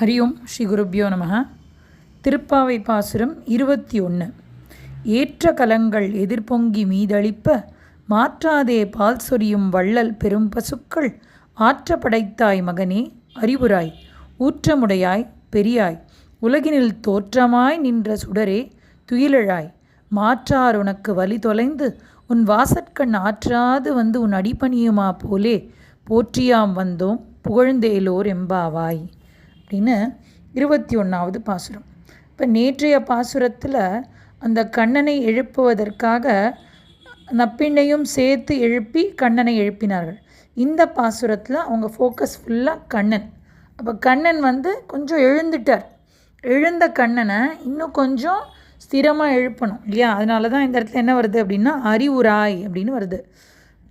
ஹரி ஓம் ஸ்ரீ குருப்யோ நமக திருப்பாவை பாசுரம் இருபத்தி ஒன்று ஏற்ற கலங்கள் எதிர்பொங்கி மீதளிப்ப மாற்றாதே பால் சொரியும் வள்ளல் பெரும் பசுக்கள் ஆற்ற படைத்தாய் மகனே அறிவுராய். ஊற்றமுடையாய் பெரியாய். உலகினில் தோற்றமாய் நின்ற சுடரே துயிலழாய். மாற்றார் உனக்கு வழி தொலைந்து உன் வாசற்கண் ஆற்றாது வந்து உன் அடிபணியுமா போலே போற்றியாம் வந்தோம் புகழ்ந்தேலோர் எம்பாவாய். அப்படின்னு இருபத்தி ஒன்றாவது பாசுரம். இப்போ நேற்றைய பாசுரத்தில் அந்த கண்ணனை எழுப்புவதற்காக நப்பிண்ணையும் சேர்த்து எழுப்பி கண்ணனை எழுப்பினார்கள். இந்த பாசுரத்தில் அவங்க ஃபோக்கஸ் ஃபுல்லாக கண்ணன். அப்போ கண்ணன் வந்து கொஞ்சம் எழுந்துட்டார். எழுந்த கண்ணனை இன்னும் கொஞ்சம் ஸ்திரமாக எழுப்பணும் இல்லையா? அதனால தான் இந்த இடத்துல என்ன வருது அப்படின்னா அறிவுராய் அப்படின்னு வருது.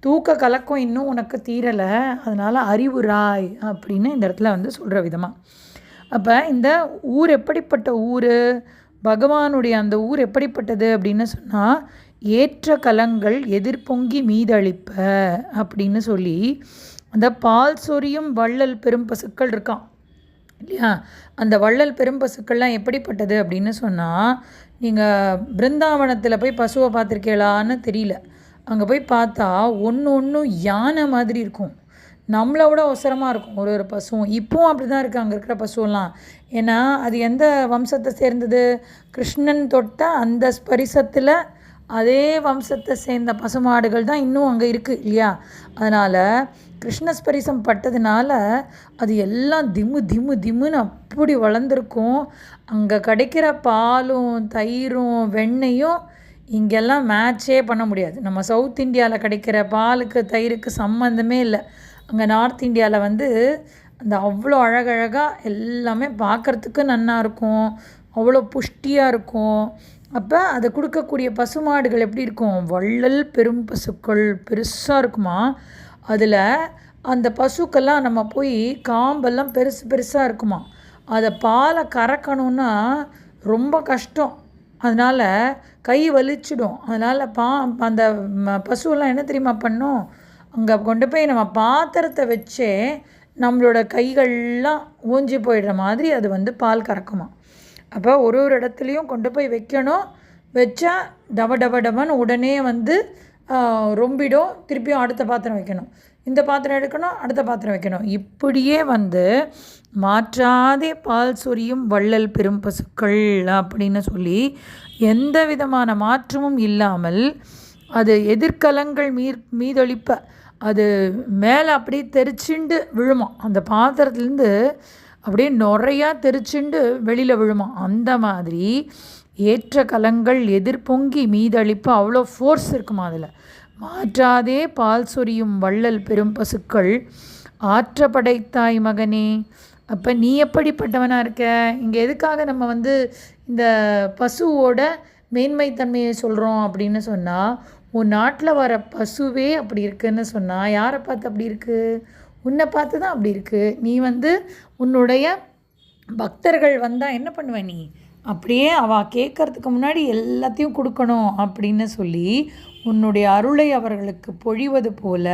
தூக்க கலக்கம் இன்னும் உனக்கு தீரலை அதனால் அறிவுராய் அப்படின்னு இந்த இடத்துல வந்து சொல்கிற விதமாக அப்போ இந்த ஊர் எப்படிப்பட்ட ஊர்? பகவானுடைய அந்த ஊர் எப்படிப்பட்டது அப்படின்னு சொன்னால் ஏற்ற கலங்கள் எதிர்பொங்கி மீதளிப்ப அப்படின்னு சொல்லி அந்த பால் சொரியும் வள்ளல் பெரும் பசுக்கள் இருக்கான் இல்லையா? அந்த வள்ளல் பெரும் பசுக்கள்லாம் எப்படிப்பட்டது அப்படின்னு சொன்னால் நீங்கள் பிருந்தாவனத்தில் போய் பசுவை பார்த்துருக்கீங்களான்னு தெரியல. அங்கே போய் பார்த்தா ஒன்று ஒன்றும் யானை மாதிரி இருக்கும். நம்மளை விட அவசரமாக இருக்கும். ஒரு ஒரு பசுவும். இப்போவும் அப்படி தான் இருக்குது அங்கே இருக்கிற பசுவெல்லாம். ஏன்னா அது எந்த வம்சத்தை சேர்ந்தது? கிருஷ்ணன் தொட்ட அந்த ஸ்பரிசத்தில் அதே வம்சத்தை சேர்ந்த பசுமாடுகள் தான் இன்னும் அங்கே இருக்குது இல்லையா? அதனால் கிருஷ்ணஸ்பரிசம் பட்டதுனால அது எல்லாம் திம்மு திம்மு திம்முன்னு அப்படி வளர்ந்துருக்கும். அங்கே கிடைக்கிற பாலும் தயிரும் வெண்ணையும் இங்கெல்லாம் மேட்ச்சே பண்ண முடியாது. நம்ம சவுத் இந்தியாவில் கிடைக்கிற பாலுக்கு தயிருக்கு சம்மந்தமே இல்லை. அங்கே நார்த் இந்தியாவில் வந்து அந்த அவ்வளோ அழகழகாக எல்லாமே பார்க்குறதுக்கு நன்னா இருக்கும். அவ்வளோ புஷ்டியாக இருக்கும். அப்போ அதை கொடுக்கக்கூடிய பசுமாடுகள் எப்படி இருக்கும்? வள்ளல் பெரும் பசுக்கள் பெருசாக இருக்குமா? அதில் அந்த பசுக்கெல்லாம் நம்ம போய் காம்பெல்லாம் பெருசு பெருசாக இருக்குமா? அதை பாலை கறக்கணுன்னா ரொம்ப கஷ்டம். அதனால் கை வலிச்சிடும். அதனால் பா அந்த பசுவெல்லாம் என்ன தெரியுமா பண்ணும்? அங்கே கொண்டு போய் நம்ம பாத்திரத்தை வச்சே நம்மளோட கைகள்லாம் ஊஞ்சி போயிடுற மாதிரி அது வந்து பால் கறக்குமா. அப்போ ஒரு ஒரு இடத்துலையும் கொண்டு போய் வைக்கணும். வச்சா டப டப டபன்னு உடனே வந்து ரொம்பிடும். திருப்பியும் அடுத்த பாத்திரம் வைக்கணும். இந்த பாத்திரம் எடுக்கணும் அடுத்த பாத்திரம் வைக்கணும். இப்படியே வந்து மாற்றாதே பால் சொரியும் வள்ளல் பெரும் பசுக்கள் அப்படின்னு சொல்லி எந்த விதமான மாற்றமும் இல்லாமல் அது எதிர்கலங்கள் மீர் மீதொழிப்ப அது மேலே அப்படியே தெரிச்சுண்டு விழுமா அந்த பாத்திரத்துலேருந்து அப்படியே நுறையா தெரிச்சுண்டு வெளியில் விழுமா அந்த மாதிரி ஏற்ற கலங்கள் எதிர்பொங்கி மீதளிப்ப அவ்வளோ ஃபோர்ஸ் இருக்குமா அதில். மாற்றாதே பால் சொரியும் வள்ளல் பெரும் பசுக்கள். ஆற்ற படைத்தாய் மகனே அப்போ நீ எப்படிப்பட்டவனாக இருக்க? இங்கே எதுக்காக நம்ம வந்து இந்த பசுவோட மேன்மைத்தன்மையை சொல்கிறோம் அப்படின்னு சொன்னால் உன் நாட்டில் வர பசுவே அப்படி இருக்குன்னு சொன்னால் யாரை பார்த்து அப்படி இருக்குது உன்னை பார்த்து தான் அப்படி இருக்குது நீ வந்து உன்னுடைய பக்தர்கள் வந்தால் என்ன பண்ணுவ நீ? அப்படியே அவள் கேட்கறதுக்கு முன்னாடி எல்லாத்தையும் கொடுக்கணும் அப்படின்னு சொல்லி உன்னுடைய அருளை அவர்களுக்கு பொழிவது போல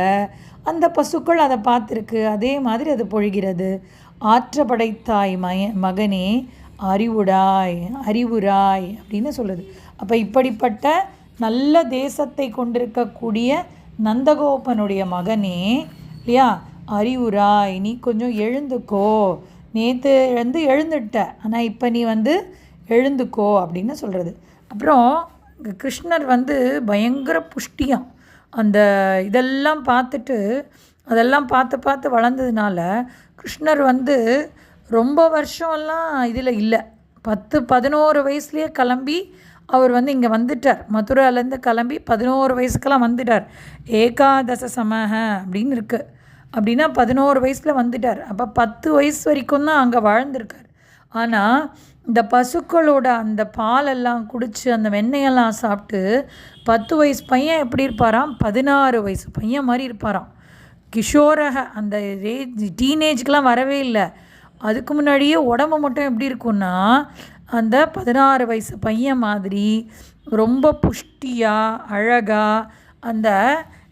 அந்த பசுக்கள் அதை பார்த்துருக்கு. அதே மாதிரி அது பொழிகிறது. ஆற்ற படைத்தாய் மய மகனே அறிவுடாய் அறிவுராய் அப்படின்னு சொல்லுது. அப்போ இப்படிப்பட்ட நல்ல தேசத்தை கொண்டிருக்கக்கூடிய நந்தகோபனுடைய மகனே இல்லையா? அறிவுராய் நீ கொஞ்சம் எழுந்துக்கோ. நேற்று வந்து எழுந்துட்ட. ஆனால் இப்போ நீ வந்து எழுந்துக்கோ அப்படின்னு சொல்கிறது அப்புறம் கிருஷ்ணர் வந்து பயங்கர புஷ்டியம் அந்த இதெல்லாம் பார்த்துட்டு அதெல்லாம் பார்த்து பார்த்து வளர்ந்ததுனால கிருஷ்ணர் வந்து ரொம்ப வருஷம்லாம் இதில் இல்லை. பத்து பதினோரு வயசுலேயே கிளம்பி அவர் வந்து இங்கே வந்துட்டார். மதுராலேருந்து கிளம்பி பதினோரு வயசுக்கெல்லாம் வந்துட்டார். ஏகாதச சமக அப்படின்னு இருக்குது அப்படின்னா பதினோரு வயசில் வந்துட்டார். அப்போ பத்து வயசு வரைக்கும் தான் அங்கே வாழ்ந்திருக்கார். ஆனால் இந்த பசுக்களோட அந்த பாலெல்லாம் குடித்து அந்த வெண்ணெயெல்லாம் சாப்பிட்டு பத்து வயசு பையன் எப்படி இருப்பாராம்? பதினாறு வயசு பையன் மாதிரி இருப்பாராம். கிஷோரக அந்த ஏஜ் டீனேஜ்க்கெலாம் வரவே இல்லை. அதுக்கு முன்னாடியே உடம்பு மட்டும் எப்படி இருக்கும்னா அந்த பதினாறு வயசு பையன் மாதிரி ரொம்ப புஷ்டியாக அழகாக அந்த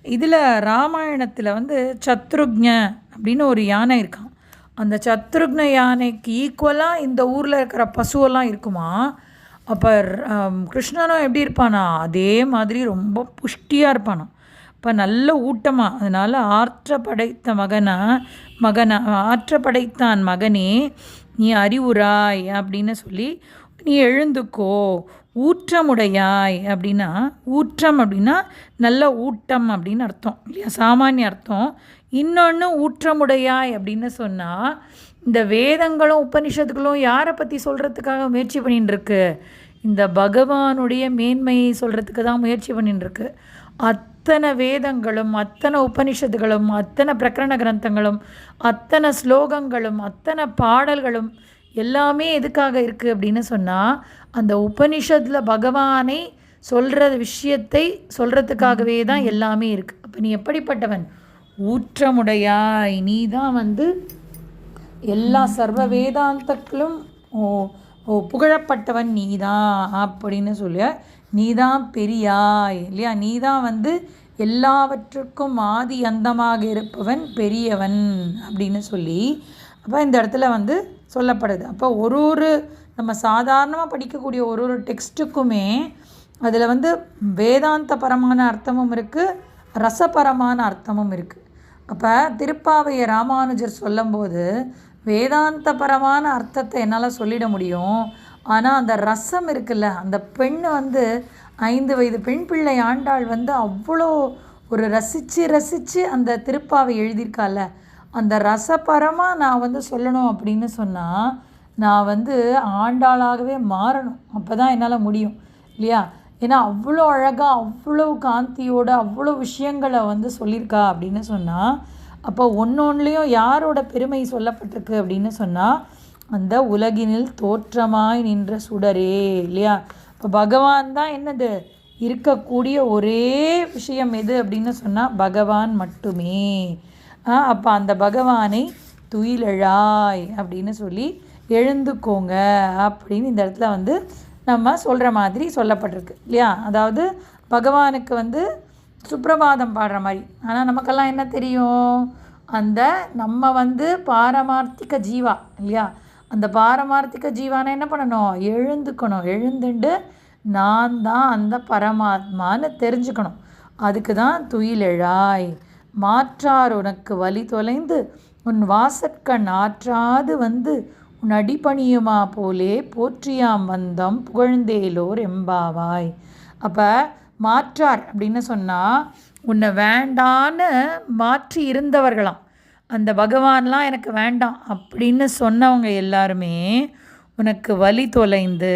இதில் ராமாயணத்தில் வந்து சத்ருக்ஞ அப்படின்னு ஒரு யானை இருக்கான் அந்த சத்ருக்ன யானைக்கு ஈக்குவலாக இந்த ஊரில் இருக்கிற பசுவெல்லாம் இருக்குமா? அப்போ கிருஷ்ணனும் எப்படி இருப்பானா? அதே மாதிரி ரொம்ப புஷ்டியாக இருப்பானா? இப்போ நல்ல ஊட்டமாக அதனால் ஆற்ற படைத்த மகனா மகனா ஆற்ற படைத்தான் மகனே நீ அறிவுராய் அப்படின்னு சொல்லி நீ எழுந்துக்கோ ஊற்றமுடையாய் அப்படின்னா ஊற்றம் அப்படின்னா நல்ல ஊட்டம் அப்படின்னு அர்த்தம் இல்லையா? சாமானிய அர்த்தம். இன்னொன்று ஊற்றமுடையாய் அப்படின்னு சொன்னால் இந்த வேதங்களும் உபனிஷத்துக்களும் யாரை பற்றி சொல்கிறதுக்காக முயற்சி பண்ணிட்டுருக்கு இந்த பகவானுடைய மேன்மையை சொல்கிறதுக்கு தான் முயற்சி பண்ணிட்டுருக்கு அத்தனை வேதங்களும் அத்தனை உபனிஷத்துகளும் அத்தனை பிரகரண கிரந்தங்களும் அத்தனை ஸ்லோகங்களும் அத்தனை பாடல்களும் எல்லாமே எதுக்காக இருக்குது அப்படின்னு சொன்னால் அந்த உபனிஷத்தில் பகவானை சொல்கிற விஷயத்தை சொல்கிறதுக்காகவே தான் எல்லாமே இருக்குது அப்போ நீ எப்படிப்பட்டவன்? ஊற்றமுடையாய் நீ தான் வந்து எல்லா சர்வ வேதாந்தங்களும் ஓ ஓ புகழப்பட்டவன் நீதான் அப்படின்னு சொல்லிய? நீதான் பெரியாய் இல்லையா? நீதான் வந்து எல்லாவற்றுக்கும் ஆதி அந்தமாக இருப்பவன் பெரியவன் அப்படின்னு சொல்லி அப்போ இந்த இடத்துல வந்து சொல்லப்படுது. அப்போ ஒரு ஒரு நம்ம சாதாரணமாக படிக்கக்கூடிய ஒரு ஒரு டெக்ஸ்ட்டுக்குமே அதில் வந்து வேதாந்தபரமான அர்த்தமும் இருக்குது ரசபரமான அர்த்தமும் இருக்குது அப்போ திருப்பாவைய ராமானுஜர் சொல்லும்போது வேதாந்தபரமான அர்த்தத்தை என்னால் சொல்லிட முடியும். ஆனால் அந்த ரசம் இருக்குல்ல அந்த பெண் வந்து ஐந்து வயது பெண் பிள்ளை ஆண்டாள் வந்து அவ்வளோ ஒரு ரசித்து ரசித்து அந்த திருப்பாவை எழுதியிருக்கால அந்த ரசபரமாக நான் வந்து சொல்லணும் அப்படின்னு சொன்னால் நான் வந்து ஆண்டாளாகவே மாறணும். அப்போ தான் என்னால் முடியும் இல்லையா? ஏன்னா அவ்வளோ அழகாக அவ்வளோ காந்தியோட அவ்வளோ விஷயங்களை வந்து சொல்லியிருக்கா அப்படின்னு சொன்னால் அப்போ ஒன்று ஒன்றுலேயும் யாரோட பெருமை சொல்லப்பட்டிருக்கு அப்படின்னு சொன்னால் அந்த உலகினில் தோற்றமாய் நின்ற சுடரே இல்லையா? இப்போ பகவான் தான் என்னது? இருக்கக்கூடிய ஒரே விஷயம் எது அப்படின்னு சொன்னால் பகவான் மட்டுமே. அப்போ அந்த பகவானை துயிலழாய் அப்படின்னு சொல்லி எழுந்துக்கோங்க அப்படின்னு இந்த இடத்துல வந்து நம்ம சொல்கிற மாதிரி சொல்லப்பட்டிருக்கு இல்லையா? அதாவது பகவானுக்கு வந்து சுப்பிரபாதம் பாடுற மாதிரி. ஆனால் நமக்கெல்லாம் என்ன தெரியும்? அந்த நம்ம வந்து பாரமார்த்திக ஜீவா இல்லையா? அந்த பாரமார்த்திக ஜீவானை என்ன பண்ணணும்? எழுந்துக்கணும். எழுந்துண்டு நான் தான் அந்த பரமாத்மான்னு தெரிஞ்சுக்கணும். அதுக்கு தான் துயிலெழாய். மாற்றார் உனக்கு வழி தொலைந்து உன் வாசற்கண் ஆற்றாது வந்து உன் அடிபணியுமா போலே போற்றியாம் வந்தம் புகழ்ந்தேலோர் எம்பாவாய். அப்போ மாற்றார் அப்படின்னு சொன்னால் உன்னை வேண்டான்னு மாற்றி இருந்தவர்களாம். அந்த பகவான்லாம் எனக்கு வேண்டாம் அப்படின்னு சொன்னவங்க எல்லாருமே உனக்கு வழி தொலைந்து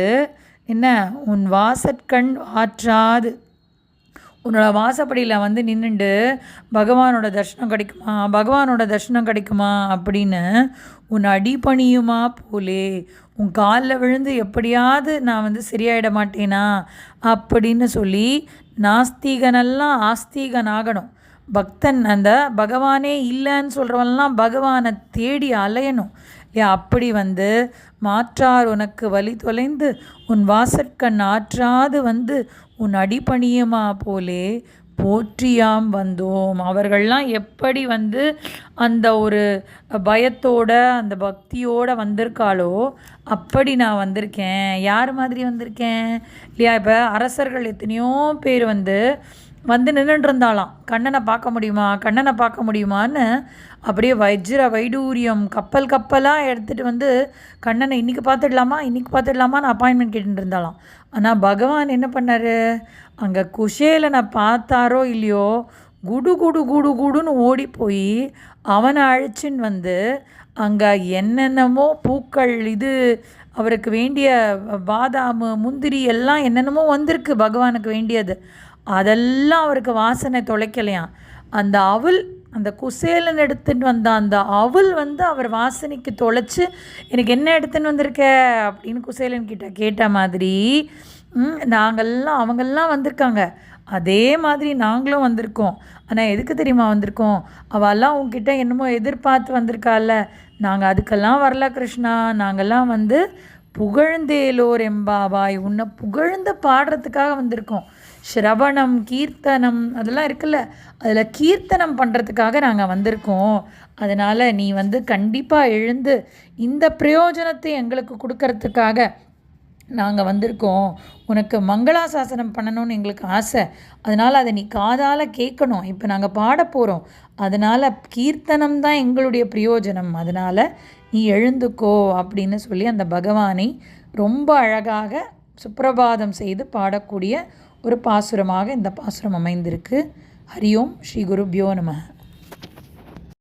என்ன உன் வாசற்கண் ஆற்றாது. உன்னோட வாசப்படியில் வந்து நின்றுண்டு பகவானோட தர்ஷனம் கிடைக்குமா? பகவானோட தர்ஷனம் கிடைக்குமா? அப்படின்னு உன் அடிபணியுமா போலே. உன் காலில் விழுந்து எப்படியாவது நான் வந்து சரியாயிட மாட்டேனா? அப்படின்னு சொல்லி நாஸ்திகனெல்லாம் ஆஸ்திகன் ஆகணும் பக்தன் அந்த பகவானே இல்லைன்னு சொல்கிறவன்லாம் பகவானை தேடி அலையணும். இல்லையா? அப்படி வந்து மாற்றார் உனக்கு வழி தொலைந்து உன் வாசற்கண் ஆற்றாது வந்து உன் அடிபணியுமா போலே போற்றியாம் வந்தோம். அவர்கள்லாம் எப்படி வந்து அந்த ஒரு பயத்தோட அந்த பக்தியோட வந்திருக்காளோ அப்படி நான் வந்திருக்கேன். யார் மாதிரி வந்திருக்கேன்? இல்லையா இப்போ அரசர்கள் எத்தனையோ பேர் வந்து வந்து நின்றுட்டு இருந்தாலாம் கண்ணனை பார்க்க முடியுமா? கண்ணனை பார்க்க முடியுமான்னு அப்படியே வஜ்ர வைடூரியம் கப்பல் கப்பலாக எடுத்துகிட்டு வந்து கண்ணனை இன்றைக்கி பார்த்துடலாமா? இன்றைக்கி பார்த்துடலாமான்னு அப்பாயின்மெண்ட் கேட்டுட்டு இருந்தாலாம் ஆனால் பகவான் என்ன பண்ணார்? அங்கே குஷேலனை பார்த்தாரோ இல்லையோ குடு குடு குடு குடுன்னு ஓடி போய் அவனை அழைச்சின்னு வந்து அங்கே என்னென்னமோ பூக்கள் இது அவருக்கு வேண்டிய பாதாம் முந்திரி எல்லாம் என்னென்னமோ வந்திருக்கு பகவானுக்கு வேண்டியது. அதெல்லாம் அவருக்கு வாசனை தொலைக்கலையாம். அந்த அவள் அந்த குசேலன் எடுத்துகிட்டு வந்த அந்த அவள் வந்து அவர் வாசனைக்கு தொலைச்சி எனக்கு என்ன எடுத்துன்னு வந்திருக்க? அப்படின்னு குசேலன் கிட்ட கேட்ட மாதிரி நாங்கள்லாம் அவங்கெல்லாம் வந்திருக்காங்க. அதே மாதிரி நாங்களும் வந்திருக்கோம். ஆனால் எதுக்கு தெரியுமா வந்திருக்கோம்? அவெல்லாம் உங்ககிட்ட என்னமோ எதிர்பார்த்து வந்திருக்கால நாங்கள் அதுக்கெல்லாம் வரல கிருஷ்ணா. நாங்கள்லாம் வந்து புகழ்ந்தேலோர் எம்பாவாய். உன்னை புகழ்ந்து பாடுறதுக்காக வந்திருக்கோம். ஸ்ரவணம் கீர்த்தனம் அதெல்லாம் இருக்குல்ல. அதில் கீர்த்தனம் பண்ணுறதுக்காக நாங்கள் வந்திருக்கோம். அதனால் நீ வந்து கண்டிப்பாக எழுந்து இந்த பிரயோஜனத்தை எங்களுக்கு கொடுக்கறதுக்காக நாங்கள் வந்திருக்கோம். உனக்கு மங்களாசாசனம் பண்ணணும்னு எங்களுக்கு ஆசை. அதனால் அதை நீ காதால் கேட்கணும். இப்போ நாங்கள் பாட போகிறோம் அதனால் கீர்த்தனம் தான் எங்களுடைய பிரயோஜனம். அதனால் நீ எழுந்துக்கோ அப்படின்னு சொல்லி அந்த பகவானை ரொம்ப அழகாக சுப்பிரபாதம் செய்து பாடக்கூடிய ஒரு பாசுரமாக இந்த பாசுரம் அமைந்திருக்கு. ஹரியோம் ஸ்ரீ குருபியோ நம.